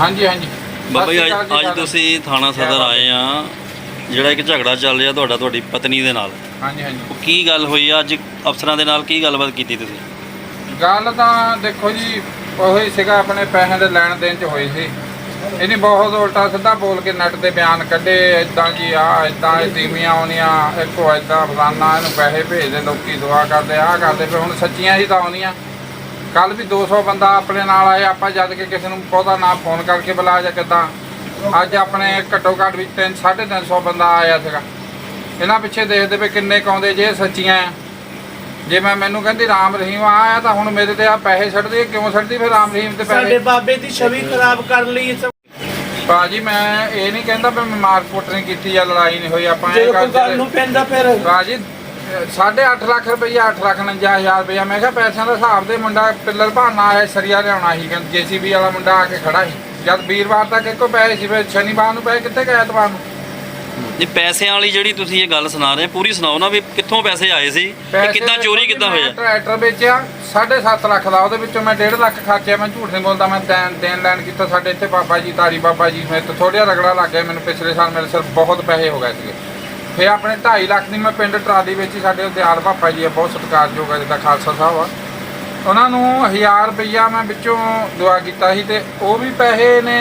ਹਾਂਜੀ ਹਾਂਜੀ। ਬਾਬਾ ਜੀ ਅੱਜ ਤੁਸੀਂ ਥਾਣਾ ਸਦਰ ਆਏ ਆ। ਜਿਹੜਾ ਇੱਕ ਝਗੜਾ ਚੱਲ ਰਿਹਾ ਤੁਹਾਡਾ ਤੁਹਾਡੀ ਪਤਨੀ ਦੇ ਨਾਲ। ਹਾਂਜੀ ਹਾਂਜੀ। ਉਹ ਕੀ ਗੱਲ ਹੋਈ ਆ? ਅੱਜ ਅਫਸਰਾਂ ਦੇ ਨਾਲ ਕੀ ਗੱਲਬਾਤ ਕੀਤੀ ਤੁਸੀਂ? ਗੱਲ ਤਾਂ ਦੇਖੋ ਜੀ ਉਹੀ ਸੀਗਾ ਆਪਣੇ ਪੈਸਿਆਂ ਦੇ ਲੈਣ ਦੇਣ ਚ ਹੋਈ ਸੀ। ਇਹਨੇ ਬਹੁਤ ਉਲਟਾ ਸਿੱਧਾ ਬੋਲ ਕੇ ਨੈਟ ਤੇ ਬਿਆਨ ਕੱਢੇ ਇਦਾਂ ਜੀ ਆ ਇਦਾਂ ਤੀਵੀਆਂ ਆਉਣੀਆਂ ਇੱਕੋ ਇਦਾਂ ਫਲਾਨਾ ਇਹਨੂੰ ਪੈਸੇ ਭੇਜਦੇ ਲੋਕੀ ਦੁਆ ਕਰਦੇ ਆ ਕਰਦੇ ਫਿਰ ਹੁਣ ਸੱਚੀਆਂ ਹੀ ਤਾਂ ਆਉਂਦੀਆਂ ਕੱਲ ਵੀ 200 ਬੰਦਾ ਆਪਣੇ ਨਾਲ ਆਏ ਆਪਾਂ ਜਦ ਕਿ ਕਿਸੇ ਨੂੰ ਬਹੁਤਾ ਨਾ ਫੋਨ ਕਰਕੇ ਬੁਲਾ ਜਾਂ ਕਿਦਾਂ। ਅੱਜ ਆਪਣੇ ਘੱਟੋ ਘੱਟ ਵੀ 3 350 ਬੰਦਾ ਆਇਆ ਸੀਗਾ। ਇਹਨਾਂ ਪਿੱਛੇ ਦੇਖਦੇ ਵੀ ਕਿੰਨੇ ਕਾਉਂਦੇ ਜੇ ਸੱਚੀਆਂ ਜੇ ਮੈਂ ਮੈਨੂੰ ਕਹਿੰਦੀ ਰਾਮ ਰਹੀਮ ਆਇਆ ਤਾਂ ਹੁਣ ਮੇਰੇ ਤੇ ਆ ਪੈਸੇ ਛੱਡਦੀ ਹੈ, ਕਿਉਂ ਛੱਡਦੀ ਫਿਰ ਰਾਮ ਰਹੀਮ ਤੇ ਸਾਡੇ ਪੈਸੇ ਬਾਬੇ ਦੀ ਛਵੀ ਖਰਾਬ ਕਰਨ ਲਈ ਇਹ ਸਭ ਮੈਂ ਇਹ ਨਹੀਂ ਕਹਿੰਦਾ ਵੀ ਮੈਂ ਮਾਰਕੁੱਟ ਨਹੀਂ ਕੀਤੀ ਜਾਂ ਲੜਾਈ ਨਹੀਂ ਹੋਈ ਆਪਾਂ ਜੇ ਇਹ ਕੋਈ ਗੱਲ ਨੂੰ ਪੈਂਦਾ ਫਿਰ। ਬਾਜੀ 8.5 ਲੱਖ ਰੁਪਈਆ 8 ਲੱਖ 49000 ਰੁਪਈਆ। ਮੈਂ ਕਿਹਾ ਪੈਸਿਆਂ ਦਾ ਹਿਸਾਬ ਦੇ ਮੁੰਡਾ ਪਿੱਲਰ ਭਾਨਾ ਆਇਆ ਸਰੀਆ ਲਿਆਉਣਾ ਸੀ। ਜੀਸੀਬੀ ਵਾਲਾ ਮੁੰਡਾ ਆ ਕੇ ਖੜਾ ਸੀ। ਜਦ ਵੀਰਵਾਰ ਤੱਕ ਇੱਕੋ ਪੈਸੇ ਸੀ ਫਿਰ ਸ਼ਨੀਵਾਰ ਨੂੰ ਪੈਸੇ ਕਿੱਥੇ ਗਏ ਐਤਵਾਰ ਨੂੰ? ਇਹ ਪੈਸਿਆਂ ਵਾਲੀ ਜਿਹੜੀ ਤੁਸੀਂ ਇਹ ਗੱਲ ਸੁਣਾ ਰਹੇ ਪੂਰੀ ਸੁਣਾਓ ਨਾ ਵੀ ਕਿੱਥੋਂ ਪੈਸੇ ਆਏ ਸੀ ਤੇ ਕਿੱਦਾਂ ਚੋਰੀ ਕਿੱਦਾਂ ਹੋਇਆ? ਮੈਂ ਟਰੈਕਟਰ ਵੇਚਿਆ 7.5 ਲੱਖ ਦਾ। ਉਹਦੇ ਵਿੱਚੋਂ ਮੈਂ 1.5 ਲੱਖ ਖਰਚਿਆ ਮੈਂ ਝੂਠ ਨਹੀਂ ਬੋਲਦਾ ਮੈਂ ਦੇਣ ਦੇਣ ਲੈਣ ਕੀਤਾ। ਸਾਡੇ ਇੱਥੇ ਬਾਬਾ ਜੀ ਤਾਰੀ ਬਾਬਾ ਜੀ ਮੇਰੇ ਤੋਂ ਥੋੜ੍ਹਾ ਰਗੜਾ ਲੱਗ ਗਿਆ। ਮੈਨੂੰ ਪਿਛਲੇ ਸਾਲ ਮੇਰੇ ਸਿਰ ਬਹੁਤ ਪੈਸੇ ਹੋ ਗਏ ਸੀਗੇ। ਫਿਰ ਆਪਣੇ 2.5 ਲੱਖ ਦੀ ਮੈਂ ਪਿੰਡ ਟਰਾਲੀ ਵਿੱਚ ਸਾਡੇ ਦਿਆਲ ਬਾਬਾ ਜੀ ਆ ਬਹੁਤ ਸਤਿਕਾਰਯੋਗ ਆ ਜਿੱਦਾਂ ਖਾਲਸਾ ਸਾਹਿਬ ਆ ਉਹਨਾਂ ਨੂੰ 1000 ਰੁਪਈਆ ਮੈਂ ਵਿੱਚੋਂ ਦੁਆ ਕੀਤਾ ਸੀ ਤੇ ਉਹ ਵੀ ਪੈਸੇ ਨੇ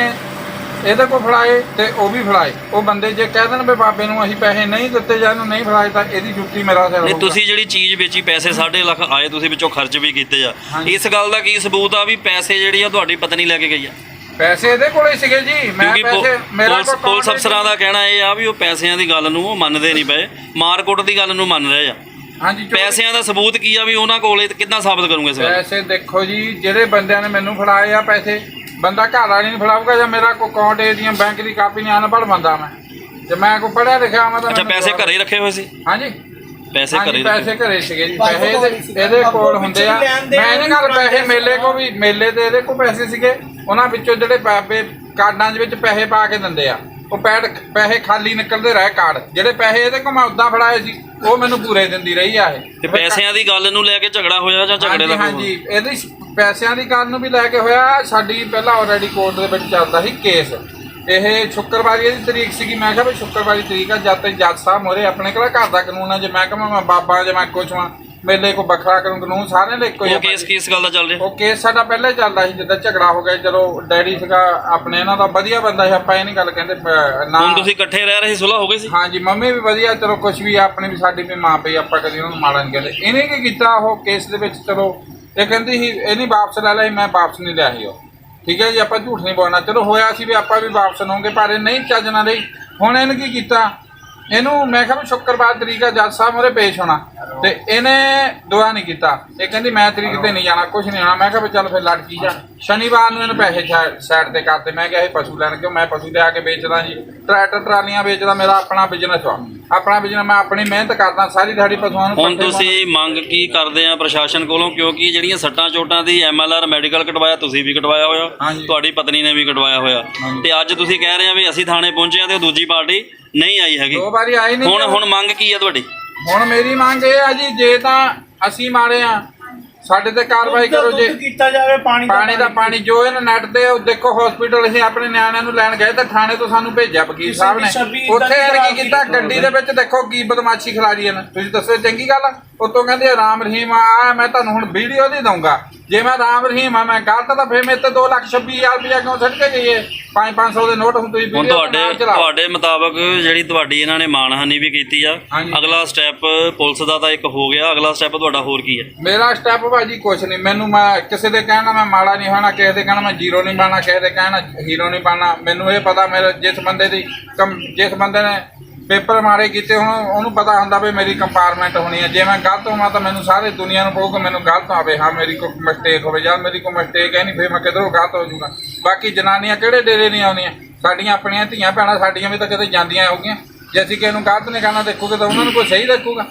ਇਹਦੇ ਕੋਲ ਫੜਾਏ ਤੇ ਉਹ ਵੀ ਫੜਾਏ ਉਹ ਬੰਦੇ ਜੇ ਕਹਿ ਦੇਣ ਵੀ ਬਾਬੇ ਨੂੰ ਅਸੀਂ ਪੈਸੇ ਨਹੀਂ ਦਿੱਤੇ ਜਾਂ ਇਹਨੂੰ ਨਹੀਂ ਫੜਾਏ ਤਾਂ ਇਹਦੀ ਜੁੱਤੀ ਮੇਰਾ ਸਿਰ ਨਹੀਂ ਹੋਊਗਾ। ਤੁਸੀਂ ਜਿਹੜੀ ਚੀਜ਼ ਵੇਚੀ ਪੈਸੇ 1.5 ਲੱਖ ਆਏ ਤੁਸੀਂ ਵਿੱਚੋਂ ਖਰਚ ਵੀ ਕੀਤੇ ਆ ਹਾਂਜੀ। ਇਸ ਗੱਲ ਦਾ ਕੀ ਸਬੂਤ ਆ ਵੀ ਪੈਸੇ ਜਿਹੜੀ ਆ ਤੁਹਾਡੀ ਪਤਨੀ ਲੈ ਕੇ ਗਈ ਆ ਪੈਸੇ ਇਹਦੇ ਕੋਲੇ ਸੀਗੇ ਜੀ। ਮੈਂ ਕਿਉਂਕਿ ਪੁ- ਪੈਸੇ ਮੇਰਾ ਪੁਲਿਸ ਪੁਲਿਸ ਅਫਸਰਾਂ ਦਾ ਕਹਿਣਾ ਇਹ ਆ ਵੀ ਉਹ ਪੈਸਿਆਂ ਦੀ ਗੱਲ ਨੂੰ ਉਹ ਮੰਨਦੇ ਨਹੀਂ ਪਏ। ਮਾਰਕੁੱਟ ਦੀ ਗੱਲ ਨੂੰ ਮੰਨ ਰਹੇ ਆ। ਹਾਂਜੀ ਚੋਰੀ- ਪੈਸਿਆਂ ਦਾ ਸਬੂਤ ਕੀ ਆ ਵੀ ਉਹਨਾਂ ਕੋਲ ਕਿੱਦਾਂ ਸਾਬਤ ਕਰੂੰਗੇ ਇਸ ਗੱਲ ਪੈਸੇ ਦੇਖੋ ਜੀ ਜਿਹੜੇ ਬੰਦਿਆਂ ਨੇ ਮੈਨੂੰ ਫੜਾਏ ਆ ਪੈਸੇ ਬੰਦਾ ਘਰ ਵਾਲੀ ਨਹੀਂ ਫੜਾਊਗਾ ਜਾਂ ਮੇਰਾ ਕੋਈ ਅਕਾਊਂਟ ਦੀਆਂ ਬੈਂਕ ਦੀ ਕਾਪੀ ਨਹੀਂ ਅਨਪੜ੍ਹ ਬੰਦਾ ਮੈਂ। ਜੇ ਮੈਂ ਕੋਈ ਪੜਿਆ ਲਿਖਿਆ ਮੈਂ ਤਾਂ ਅੱਛਾ ਮੈਨੂੰ ਪੈਸੇ ਜਵਾਬ- ਘਰੇ ਹੀ ਰੱਖੇ ਹੋਏ ਸੀ? ਹਾਂਜੀ। ਪੈਸੇ ਘਰੇ ਹਾਂਜੀ ਹੀ ਪੈਸੇ ਘਰੇ ਸੀਗੇ ਜੀ। ਪੈਸੇ ਇਹਦੇ ਕੋਲ ਹੁੰਦੇ ਆ। ਮੈਂ ਇਹਨੇ ਨਾਲ ਪੈਸੇ ਮੇਲੇ ਕੋ ਵੀ ਮੇਲੇ ਦੇ ਇਹਦੇ ਕੋ ਪੈਸੇ ਸੀਗੇ। ਉਹਨਾਂ ਵਿੱਚੋਂ ਜਿਹੜੇ ਬਾਬੇ ਕਾਰਡਾਂ ਦੇ ਵਿੱਚ ਪੈਸੇ ਪਾ ਕੇ ਦਿੰਦੇ ਆ। ਉਹ ਪੈਡ ਪੈਸੇ ਖਾਲੀ ਨਿਕਲਦੇ ਰਹੇ ਕਾਰਡ। ਜਿਹੜੇ ਪੈਸੇ ਇਹਦੇ ਕੋ ਮੈਂ ਉਦਾਂ ਫੜਾਏ ਸੀ ਉਹ ਮੈਨੂੰ ਪੂਰੇ ਦਿੰਦੀ ਰਹੀ ਆ ਇਹ। ਤੇ ਪੈਸਿਆਂ ਦੀ ਗੱਲ ਨੂੰ ਲੈ ਕੇ ਝਗੜਾ ਹੋਇਆ ਜਾਂ ਝਗੜੇ ਦਾ ਹਾਂਜੀ ਹਾਂਜੀ। ਇਹਦੀ ਸ- ਪੈਸਿਆਂ ਦੀ ਗੱਲ ਨੂੰ ਵੀ ਲੈ ਕੇ ਹੋਇਆ। ਸਾਡੀ ਪਹਿਲਾਂ ਆਲਰੇਡੀ ਕੋਰਟ ਦੇ ਵਿੱਚ ਚੱਲਦਾ ਸੀ ਕੇਸ। ਇਹ ਸ਼ੁੱਕਰਵਾਰੀ ਦੀ ਤਰੀਕ ਸੀਗੀ। ਮੈਂ ਕਿਹਾ ਵੀ ਸ਼ੁੱਕਰਵਾਰੀ ਤਰੀਕ ਆ ਜਦ ਤੱਕ ਜੱਜ ਸਾਹਿਬ ਮੋਰੇ ਆਪਣੇ ਕਿਹੜਾ ਘਰ ਦਾ ਕਾਨੂੰਨ ਆ। ਜੇ ਮੈਂ ਕਹਾਂ ਮੈਂ ਬਾਬਾ ਜੇ ਮੈਂ ਕੁਛ ਵਾਂ ਮੇਲੇ ਕੋ ਵੱਖਰਾ ਕਾਨੂੰਨ ਕਾਨੂੰਨ ਸਾਰਿਆਂ ਦੇ ਇੱਕੋ ਹੀ ਉਹ ਆ ਕੇਸ ਕਿਸ ਗੱਲ ਦਾ ਚੱਲ ਰਿਹਾ? ਉਹ ਕੇਸ ਸਾਡਾ ਪਹਿਲਾਂ ਹੀ ਚੱਲਦਾ ਸੀ ਜਿੱਦਾਂ ਝਗੜਾ ਹੋ ਗਿਆ ਚਲੋ ਡੈਡੀ ਸੀਗਾ ਆਪਣੇ ਇਹਨਾਂ ਦਾ ਵਧੀਆ ਬੰਦਾ ਸੀ ਆਪਾਂ ਇਹ ਨਹੀਂ ਗੱਲ ਕਹਿੰਦੇ ਨਾ। ਹੁਣ ਤੁਸੀਂ ਇਕੱਠੇ ਰਹਿ ਰਹੇ ਸੀ ਸੁਲ੍ਹਾ ਹੋ ਗਈ ਸੀ? ਹਾਂਜੀ ਮੰਮੀ ਵੀ ਵਧੀਆ ਚਲੋ ਕੁਝ ਵੀ ਆ, ਆਪਣੀ ਵੀ ਸਾਡੀ ਵੀ ਮਾਂ ਪਈ ਆਪਾਂ ਕਦੀ ਉਹਨਾਂ ਨੂੰ ਮਾੜਾ ਨਹੀਂ ਕਹਿੰਦੇ। ਇਹਨੇ ਕੀ ਕੀਤਾ ਉਹ ਕੇਸ ਦੇ ਵਿੱਚ ਚਲੋ ਇਹ ਕਹਿੰਦੀ ਸੀ ਇਹ ਨਹੀਂ ਵਾਪਸ ਲੈ ਲਿਆ ਸੀ, ਮੈਂ ਵਾਪਸ ਨਹੀਂ ਲਿਆ ਸੀ ਉਹ। ਠੀਕ ਹੈ ਜੀ ਆਪਾਂ ਝੂਠ ਨਹੀਂ ਬੋਲਣਾ। ਚਲੋ ਹੋਇਆ ਸੀ ਵੀ ਆਪਾਂ ਵੀ ਵਾਪਸ ਲਵਾਂਗੇ ਪਰ ਇਹ ਨਹੀਂ ਚੱਜ ਨਾਲ ਰਹੀ ਹੁਣ ਇਹਨੇ ਕੀ ਕੀਤਾ? ਇਹਨੂੰ ਮੈਂ ਕਿਹਾ ਵੀ ਸ਼ੁੱਕਰਵਾਰ ਤਰੀਕ ਜੱਜ ਸਾਹਿਬ ਮੋਰੇ ਪੇਸ਼ ਹੋਣਾ। ਤੇ ਇਹਨੇ ਦੁਆ ਨਹੀਂ ਕੀਤਾ। ਇਹ ਕਹਿੰਦੀ ਮੈਂ ਤਰੀਕ ਤੇ ਨਹੀਂ ਜਾਣਾ ਕੁਝ ਨਹੀਂ ਹੋਣਾ। ਮੈਂ ਕਿਹਾ ਵੀ ਚੱਲ ਫਿਰ ਲੜਕੀ ਜਾ। ਸ਼ਨੀਵਾਰ ਨੂੰ ਇਹਨੂੰ ਪੈਸੇ ਸਾਈਡ ਤੇ ਕਰਤੇ। ਮੈਂ ਕਿਹਾ ਇਹ ਪਸ਼ੂ ਲੈਣ ਕਿਉਂ? ਮੈਂ ਪਸ਼ੂ ਲਿਆ ਕੇ ਵੇਚਦਾ ਜੀ। ਟਰੈਕਟਰ ਟਰਾਲੀਆਂ ਵੇਚਦਾ ਮੇਰਾ ਆਪਣਾ ਬਿਜ਼ਨਸ ਆ ਆਪਣਾ ਬਿਜ਼ਨਸ ਮੈਂ ਆਪਣੀ ਮਿਹਨਤ ਕਰਦਾ ਸਾਰੀ ਦਿਹਾੜੀ ਪਸ਼ੂਆਂ ਨੂੰ ਹੁਣ ਤੁਸੀਂ ਮੰਗ ਕੀ ਕਰਦੇ ਆ ਪ੍ਰਸ਼ਾਸਨ ਕੋਲੋਂ? ਕਿਉਂਕਿ ਜਿਹੜੀਆਂ ਸੱਟਾਂ ਚੋਟਾਂ ਦੀ ਐਮਐਲਆਰ ਮੈਡੀਕਲ ਕਟਵਾਇਆ ਤੁਸੀਂ ਵੀ ਕਟਵਾਇਆ ਹੋਇਆ। ਤੁਹਾਡੀ ਪਤਨੀ ਨੇ ਵੀ ਕਟਵਾਇਆ ਹੋਇਆ। ਤੇ ਅੱਜ ਤੁਸੀਂ ਕਹਿ ਰਹੇ ਆ ਵੀ ਅਸੀਂ ਥਾਣੇ ਪਹੁੰਚੇ ਆ ਤੇ ਉਹ ਦੂਜੀ ਪਾਰਟੀ ਨਹੀਂ ਆਈ ਹੈਗੀ। ਦੋ ਵਾਰੀ ਆਈ ਨਹੀਂ ਹੁਣ ਹੁਣ ਮੰਗ ਕੀ ਆ ਤੁਹਾਡੀ? ਹੁਣ ਮੇਰੀ ਮੰਗ ਇਹ ਆ ਜੀ ਜੇ ਤਾਂ ਅਸੀਂ ਮਾਰੇ ਆ ਸਾਡੇ ਤੇ ਕਾਰਵਾਈ ਕਰੋ ਜੇ। ਕੀਤਾ ਜਾਵੇ ਪਾਣੀ ਪਾਣੀ ਦਾ ਪਾਣੀ। ਜੋ ਇਹਨਾਂ ਨੈਟ ਤੇ ਉਹ ਦੇਖੋ ਹਸਪੀਟਲ ਅਸੀਂ ਆਪਣੇ ਨਿਆਣਿਆਂ ਨੂੰ ਲੈਣ ਗਏ ਤੇ ਥਾਣੇ ਤੋਂ ਸਾਨੂੰ ਭੇਜਿਆ ਵਕੀਲ ਸਾਹਿਬ ਨੇ। ਉੱਥੇ ਇਹਨੇ ਕੀ ਕੀਤਾ ਗੱਡੀ ਦੇ ਵਿੱਚ ਦੇਖੋ ਕੀ ਬਦਮਾਸ਼ੀ ਖਿਲਾਰੀ ਇਹਨਾਂ। ਤੁਸੀਂ ਦੱਸੋ ਇਹ ਚੰਗੀ ਗੱਲ ਉਤੋਂ ਕਹਿੰਦੇ ਰਾਮ ਰਹੀਮ ਆ ਮੈਂ ਤੁਹਾਨੂੰ ਹੁਣ ਵੀਡੀਓ ਦੀ ਦਊਂਗਾ। ਜੇ ਮੈਂ ਰਾਮ ਰਹੀਮ ਆ ਮੈਂ ਗਲਤ ਤਾਂ ਫੇਰ ਮੇਰੇ ਤੇ 2 ਲੱਖ 26000 ਰੁਪਇਆ ਕਿਉਂ ਛੱਡ ਕੇ ਗਈ 5-500 ਦੇ ਨੋਟ ਹੁਣ ਤੁਸੀਂ ਹੁਣ ਵੀਡੀਓ ਤੁਹਾਡੇ ਤੁਹਾਡੇ ਮੁਤਾਬਕ ਜਿਹੜੀ ਤੁਹਾਡੀ ਇਹਨਾਂ ਨੇ ਮਾਨਹਾਨੀ ਵੀ ਕੀਤੀ ਆ। ਹਾਂਜੀ। ਅਗਲਾ ਸਟੈਪ ਪੁਲਿਸ ਦਾ ਤਾਂ ਇੱਕ ਹੋ ਗਿਆ ਅਗਲਾ ਸਟੈਪ ਤੁਹਾਡਾ ਹੋਰ ਕੀ ਹੈ ਮੇਰਾ ਸਟੈਪ ਭਾਜੀ ਕੁਛ ਨਹੀਂ ਮੈਨੂੰ ਮੈਂ ਕਿਸੇ ਦੇ ਕਹਿਣਾ ਮੈਂ ਮਾੜਾ ਨਹੀਂ ਹੋਣਾ ਕਿਸੇ ਦੇ ਕਹਿਣਾ ਮੈਂ ਜ਼ੀਰੋ ਨਹੀਂ ਬਣਨਾ ਕਿਸੇ ਦੇ ਕਹਿਣਾ ਹੀਰੋ ਨਹੀਂ ਬਣਨਾ। ਮੈਨੂੰ ਇਹ ਪਤਾ ਮੇਰੇ ਜਿਸ ਬੰਦੇ ਦੀ ਕਮ- ਜਿਸ ਬੰਦੇ ਨੇ ਪੇਪਰ ਮਾਰੇ ਕੀਤੇ ਹੁਣ ਉਹਨੂੰ ਪਤਾ ਹੁੰਦਾ ਵੀ ਮੇਰੀ ਕੰਪਾਰਟਮੈਂਟ ਹੋਣੀ ਹੈ ਜੇ ਮੈਂ ਗਲਤ ਹੋਵਾਂ ਤਾਂ ਮੈਨੂੰ ਸਾਰੇ ਦੁਨੀਆ ਨੂੰ ਕਹੂਗਾ ਮੈਨੂੰ ਗਲਤ ਆਵੇ। ਹਾਂ ਮੇਰੀ ਕੋਈ ਮਿਸਟੇਕ ਹੋਵੇ ਜਾਂ ਮੇਰੀ ਕੋਈ ਮਿਸਟੇਕ ਹੈ ਨਹੀਂ ਫਿਰ ਮੈਂ ਕਿਧਰੋਂ ਗਲਤ ਹੋ ਜਾਊਗਾ। ਬਾਕੀ ਜਨਾਨੀਆਂ ਕਿਹੜੇ ਡੇਰੇ ਨਹੀਂ ਆਉਂਦੀਆਂ? ਸਾਡੀਆਂ ਆਪਣੀਆਂ ਧੀਆਂ ਭੈਣਾਂ ਸਾਡੀਆਂ ਵੀ ਤਾਂ ਕਿਤੇ ਜਾਂਦੀਆਂ ਹੋਗੀਆਂ। ਜੇ ਅਸੀਂ ਕਿਸੇ ਨੂੰ ਗਲਤ ਨਹੀਂ ਕਹਿਣਾ ਦੇਖੋਗੇ ਤਾਂ ਉਹਨਾਂ ਨੂੰ ਕੋਈ ਸਹੀ ਦੇਖੂਗਾ।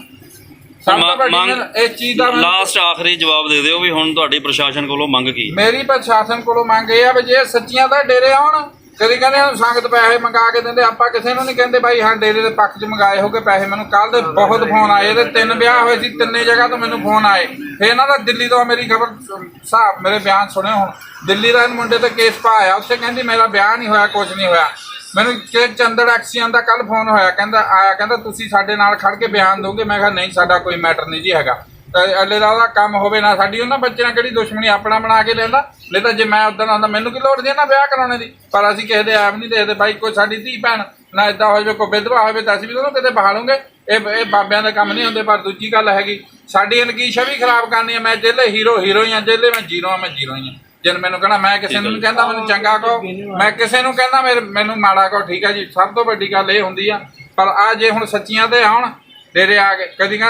ਸਭ ਤੋਂ ਵੱਡੀ ਮੰਗ ਗੱਲ ਇਹ ਚੀਜ਼ ਦਾ ਮੈਨੂੰ- ਲਾਸਟ ਆਖਰੀ ਜਵਾਬ ਦੇ ਦਿਓ ਵੀ ਹੁਣ ਤੁਹਾਡੀ ਪ੍ਰਸ਼ਾਸਨ ਕੋਲੋਂ ਮੰਗ ਕੀ? ਮੇਰੀ ਪ੍ਰਸ਼ਾਸਨ ਕੋਲੋਂ ਮੰਗ ਇਹ ਆ ਵੀ ਜੇ ਸੱਚੀਆਂ ਤਾਂ ਡੇਰੇ ਆਉਣ। ਕਦੀ ਕਹਿੰਦੇ ਹਨ ਸੰਗਤ ਪੈਸੇ ਮੰਗਾ ਕੇ ਦਿੰਦੇ ਆਪਾਂ ਕਿਸੇ ਨੂੰ ਨਹੀਂ ਕਹਿੰਦੇ ਬਾਈ ਹਾਂ ਡੇਰੇ ਦੇ ਪੱਖ 'ਚ ਮੰਗਾਏ ਹੋਗੇ ਪੈਸੇ ਮੈਨੂੰ ਕੱਲ ਦੇ ਬਹੁਤ ਫੋਨ ਆਏ ਇਹਦੇ ਤਿੰਨ ਵਿਆਹ ਹੋਏ ਸੀ ਤਿੰਨੇ ਜਗ੍ਹਾ ਤੋਂ ਮੈਨੂੰ ਫੋਨ ਆਏ। ਫੇ ਇਹਨਾਂ ਦਾ ਦਿੱਲੀ ਤੋਂ ਮੇਰੀ ਖਬਰ ਹਿਸਾਬ ਮੇਰੇ ਬਿਆਨ ਸੁਣੇ ਹੁਣ। ਦਿੱਲੀ ਦਾ ਮੁੰਡੇ ਤੇ ਕੇਸ ਪਾਇਆ ਉੱਥੇ ਕਹਿੰਦੀ ਮੇਰਾ ਬਿਆਨ ਨਹੀਂ ਹੋਇਆ ਕੁਝ ਨਹੀਂ ਹੋਇਆ। ਮੈਨੂੰ ਕਿ ਚੰਦੜ ਐਕਸੀਅਨ ਦਾ ਕੱਲ ਫੋਨ ਹੋਇਆ ਕਹਿੰਦਾ ਆਇਆ ਕਹਿੰਦਾ ਤੁਸੀਂ ਸਾਡੇ ਨਾਲ ਖੜ ਕੇ ਬਿਆਨ ਦੋਗੇ? ਮੈਂ ਕਿਹਾ ਨਹੀਂ ਸਾਡਾ ਕੋਈ ਮੈਟਰ ਨਹੀਂ ਜੀ ਹੈਗਾ। ਤੇ ਦਾ ਉਹਦਾ ਕੰਮ ਹੋਵੇ ਨਾ ਸਾਡੀ, ਉਹਨਾਂ ਬੱਚਿਆਂ ਨਾਲ ਕਿਹੜੀ ਦੁਸ਼ਮਣੀ ਆਪਣਾ ਬਣਾ ਕੇ ਲੈਂਦਾ ਨਹੀਂ ਤਾਂ ਜੇ ਮੈਂ ਉਦੋਂ ਆਉਂਦਾ, ਮੈਨੂੰ ਕੀ ਲੋੜ ਜੇ ਨਾ ਵਿਆਹ ਕਰਾਉਣੇ ਦੀ? ਪਰ ਅਸੀਂ ਕਿਸੇ ਦੇ ਐਬ ਨਹੀਂ ਦੇਖਦੇ, ਬਾਈ ਕੋਈ ਸਾਡੀ ਧੀ ਭੈਣ, ਨਾ ਇਦਾਂ ਹੋਵੇ, ਕੋਈ ਵਿਧਵਾ ਹੋਵੇ ਤਾਂ ਅਸੀਂ ਵੀ ਉਹਨੂੰ ਕਿਤੇ ਬਹਾਲੂਗੇ। ਇਹ ਇਹ ਬਾਬਿਆਂ ਦੇ ਕੰਮ ਨਹੀਂ ਹੁੰਦੇ, ਪਰ ਦੂਜੀ ਗੱਲ ਹੈਗੀ, ਸਾਡੀ ਇਨਕੀ ਵੀ ਖਰਾਬ ਕਰਨੀ ਹੈ। ਮੈਂ ਜੇਲੇ ਹੀਰੋ ਹੀਰੋ ਹੀ ਆ ਜੇਲੇ ਮੈਂ ਜ਼ੀਰੋ ਆ ਮੈਂ ਜ਼ੀਰੋ ਹੀ ਆ ਜਦ ਮੈਨੂੰ ਕਹਣਾ, ਮੈਂ ਕਿਸੇ ਨੂੰ ਨਹੀਂ ਕਹਿੰਦਾ, ਮੈਨੂੰ ਚੰਗਾ ਕਹੋ। ਮੈਂ ਕਿਸੇ ਨੂੰ ਕਹਿੰਦਾ, ਮੇਰੇ, ਮੈਨੂੰ ਮਾੜਾ ਕਹੋ, ਠੀਕ ਹੈ ਜੀ। ਸਭ ਤੋਂ ਵੱਡੀ ਗੱਲ ਇਹ ਹੁੰਦੀ ਆ। ਪਰ ਆ ਜੇ ਹੁਣ ਸੱਚੀਆਂ ਤੇ ਆਉਣ, ਡੇਰੇ ਆ ਕੇ ਕਦੀ